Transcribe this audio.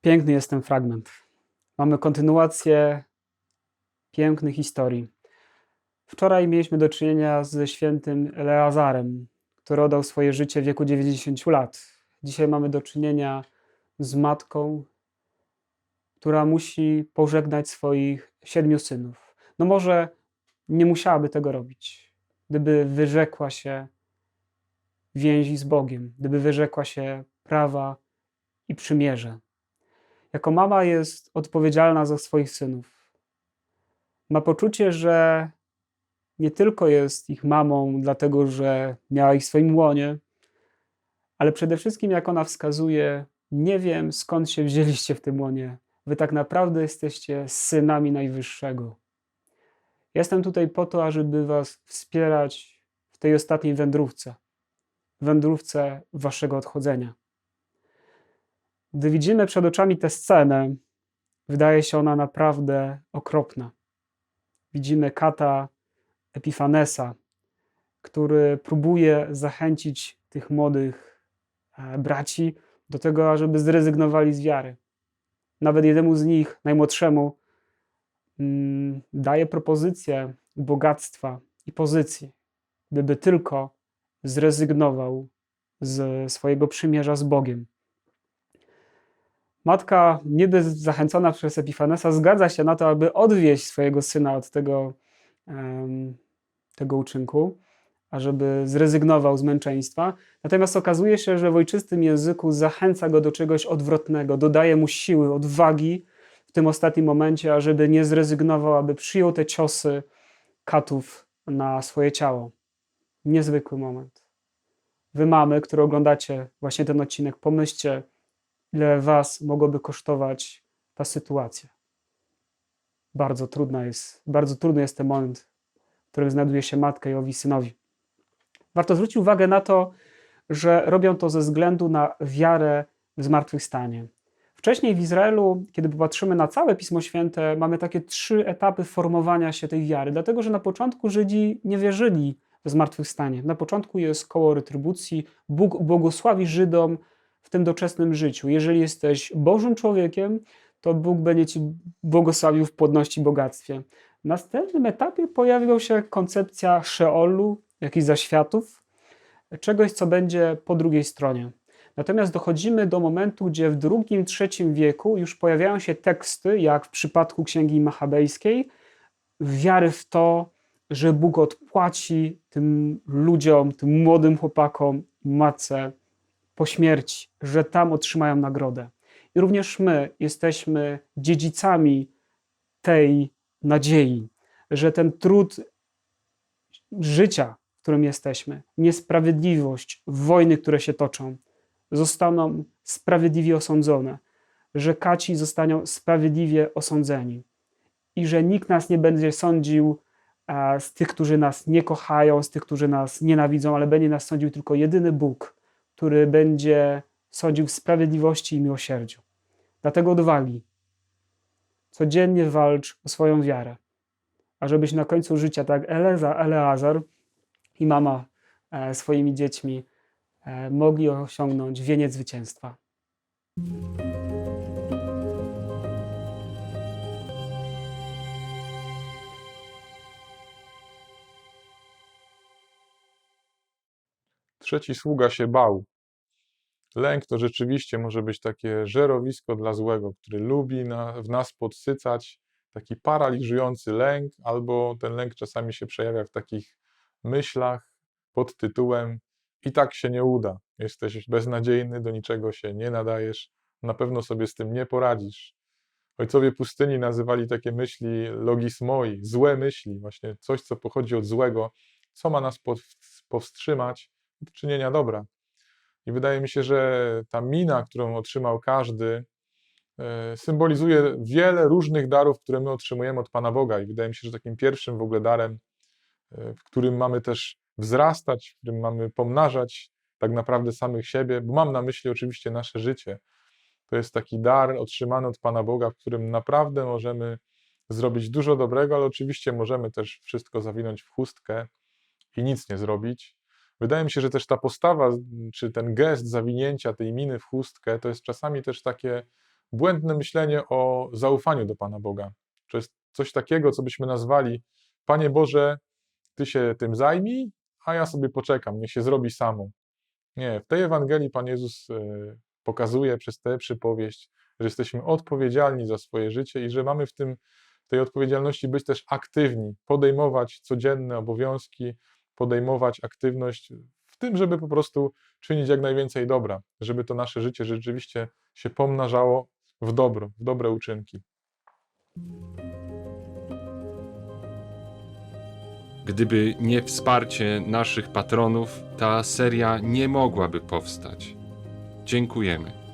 Piękny jest ten fragment. Mamy kontynuację pięknych historii. Wczoraj mieliśmy do czynienia ze świętym Eleazarem, który oddał swoje życie w wieku 90 lat. Dzisiaj mamy do czynienia z matką, która musi pożegnać swoich siedmiu synów. No może nie musiałaby tego robić, gdyby wyrzekła się więzi z Bogiem, gdyby wyrzekła się prawa i przymierza. Jako mama jest odpowiedzialna za swoich synów. Ma poczucie, że nie tylko jest ich mamą, dlatego że miała ich w swoim łonie, ale przede wszystkim, jak ona wskazuje, nie wiem skąd się wzięliście w tym łonie. Wy tak naprawdę jesteście synami Najwyższego. Jestem tutaj po to, ażeby Was wspierać w tej ostatniej wędrówce, wędrówce Waszego odchodzenia. Gdy widzimy przed oczami tę scenę, wydaje się ona naprawdę okropna. Widzimy kata Epifanesa, który próbuje zachęcić tych młodych e, braci do tego, ażeby zrezygnowali z wiary. Nawet jednemu z nich, najmłodszemu, mm, daje propozycję bogactwa i pozycji, gdyby tylko zrezygnował z swojego przymierza z Bogiem. Matka, niby zachęcona przez Epifanesa, zgadza się na to, aby odwieźć swojego syna od tego, um, tego uczynku, ażeby zrezygnował z męczeństwa. Natomiast okazuje się, że w ojczystym języku zachęca go do czegoś odwrotnego, dodaje mu siły, odwagi w tym ostatnim momencie, ażeby nie zrezygnował, aby przyjął te ciosy katów na swoje ciało. Niezwykły moment. Wy, mamy, które oglądacie właśnie ten odcinek, pomyślcie, ile was mogłoby kosztować ta sytuacja. Bardzo trudna jest, bardzo trudny jest ten moment, w którym znajduje się matka i owi synowi. Warto zwrócić uwagę na to, że robią to ze względu na wiarę w zmartwychwstanie. Wcześniej w Izraelu, kiedy popatrzymy na całe Pismo Święte, mamy takie trzy etapy formowania się tej wiary, dlatego że na początku Żydzi nie wierzyli w zmartwychwstanie. Na początku jest koło retrybucji, Bóg błogosławi Żydom w tym doczesnym życiu. Jeżeli jesteś Bożym człowiekiem, to Bóg będzie ci błogosławił w płodności, bogactwie. W następnym etapie pojawiła się koncepcja Szeolu, jakichś zaświatów, czegoś, co będzie po drugiej stronie. Natomiast dochodzimy do momentu, gdzie w drugim, trzecim wieku już pojawiają się teksty, jak w przypadku Księgi Machabejskiej, wiary w to, że Bóg odpłaci tym ludziom, tym młodym chłopakom, matce po śmierci, że tam otrzymają nagrodę. I również my jesteśmy dziedzicami tej nadziei, że ten trud życia, w którym jesteśmy, niesprawiedliwość, wojny, które się toczą, zostaną sprawiedliwie osądzone, że kaci zostaną sprawiedliwie osądzeni i że nikt nas nie będzie sądził z tych, którzy nas nie kochają, z tych, którzy nas nienawidzą, ale będzie nas sądził tylko jedyny Bóg, który będzie sądził w sprawiedliwości i miłosierdziu. Dlatego odwagi. Codziennie walcz o swoją wiarę, ażebyś na końcu życia, tak Eleza, Eleazar i mama e, swoimi dziećmi e, mogli osiągnąć wieniec zwycięstwa. Trzeci sługa się bał. Lęk to rzeczywiście może być takie żerowisko dla złego, który lubi na, w nas podsycać taki paraliżujący lęk, albo ten lęk czasami się przejawia w takich myślach pod tytułem i tak się nie uda. Jesteś beznadziejny, do niczego się nie nadajesz, na pewno sobie z tym nie poradzisz. Ojcowie pustyni nazywali takie myśli logismoi, złe myśli, właśnie coś, co pochodzi od złego, co ma nas powstrzymać od czynienia dobra. I wydaje mi się, że ta mina, którą otrzymał każdy, e, symbolizuje wiele różnych darów, które my otrzymujemy od Pana Boga. I wydaje mi się, że takim pierwszym w ogóle darem, e, w którym mamy też wzrastać, w którym mamy pomnażać tak naprawdę samych siebie, bo mam na myśli oczywiście nasze życie. To jest taki dar otrzymany od Pana Boga, w którym naprawdę możemy zrobić dużo dobrego, ale oczywiście możemy też wszystko zawinąć w chustkę i nic nie zrobić. Wydaje mi się, że też ta postawa, czy ten gest zawinięcia tej miny w chustkę, to jest czasami też takie błędne myślenie o zaufaniu do Pana Boga. To jest coś takiego, co byśmy nazwali: Panie Boże, Ty się tym zajmij, a ja sobie poczekam, niech się zrobi samo. Nie, w tej Ewangelii Pan Jezus e, pokazuje przez tę przypowieść, że jesteśmy odpowiedzialni za swoje życie i że mamy w tym tej odpowiedzialności być też aktywni, podejmować codzienne obowiązki, podejmować aktywność w tym, żeby po prostu czynić jak najwięcej dobra, żeby to nasze życie rzeczywiście się pomnażało w dobro, w dobre uczynki. Gdyby nie wsparcie naszych patronów, ta seria nie mogłaby powstać. Dziękujemy.